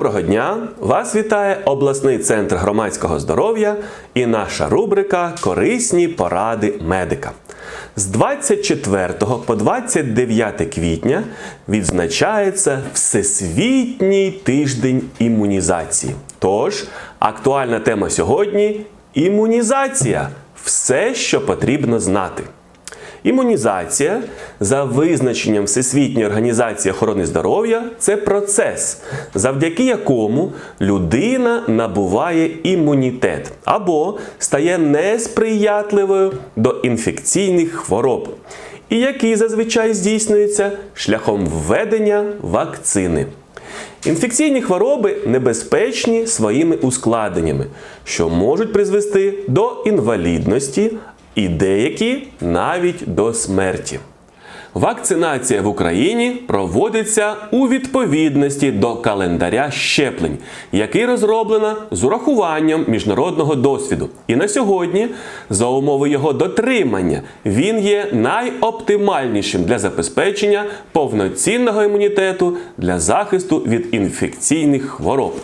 Доброго дня! Вас вітає обласний центр громадського здоров'я і наша рубрика Корисні поради медика. З 24 по 29 квітня відзначається Всесвітній тиждень імунізації. Тож, актуальна тема сьогодні імунізація все, що потрібно знати. Імунізація за визначенням Всесвітньої організації охорони здоров'я це процес, завдяки якому людина набуває імунітет або стає несприятливою до інфекційних хвороб, і який зазвичай здійснюється шляхом введення вакцини. Інфекційні хвороби небезпечні своїми ускладненнями, що можуть призвести до інвалідності і деякі навіть до смерті. Вакцинація в Україні проводиться у відповідності до календаря щеплень, який розроблено з урахуванням міжнародного досвіду. І на сьогодні, за умови його дотримання, він є найоптимальнішим для забезпечення повноцінного імунітету для захисту від інфекційних хвороб.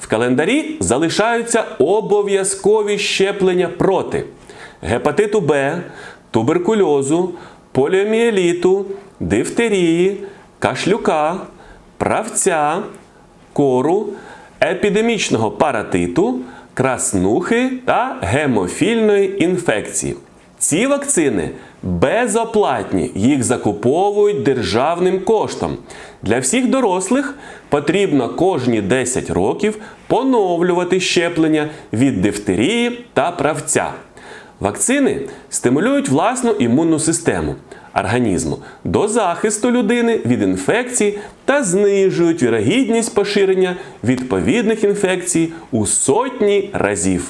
В календарі залишаються обов'язкові щеплення проти гепатиту Б, туберкульозу, поліомієліту, дифтерії, кашлюка, правця, кору, епідемічного паратиту, краснухи та гемофільної інфекції. Ці вакцини безоплатні, їх закуповують державним коштом. Для всіх дорослих потрібно кожні 10 років поновлювати щеплення від дифтерії та правця. Вакцини стимулюють власну імунну систему організму до захисту людини від інфекцій та знижують вірогідність поширення відповідних інфекцій у сотні разів.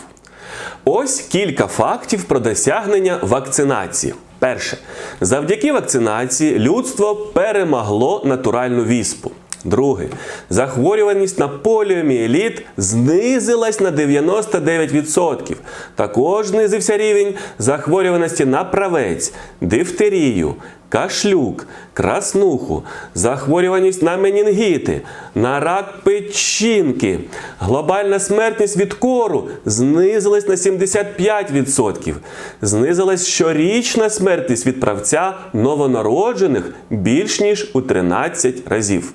Ось кілька фактів про досягнення вакцинації. Перше, завдяки вакцинації людство перемогло натуральну віспу. Друге, захворюваність на поліомієліт знизилась на 99%. Також знизився рівень захворюваності на правець, дифтерію, кашлюк, краснуху, захворюваність на менінгіти, на рак печінки. Глобальна смертність від кору знизилась на 75%. Знизилась щорічна смертність від правця новонароджених більш ніж у 13 разів.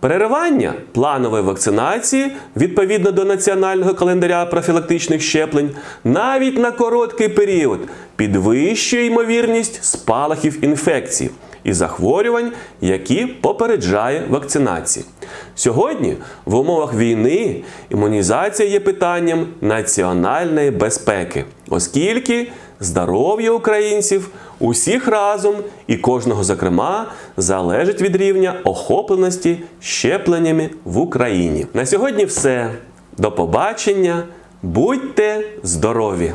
Переривання планової вакцинації відповідно до національного календаря профілактичних щеплень навіть на короткий період підвищує ймовірність спалахів інфекцій і захворювань, які попереджає вакцинація. Сьогодні в умовах війни імунізація є питанням національної безпеки, оскільки здоров'я українців усіх разом і кожного зокрема залежить від рівня охопленості щепленнями в Україні. На сьогодні все. До побачення. Будьте здорові!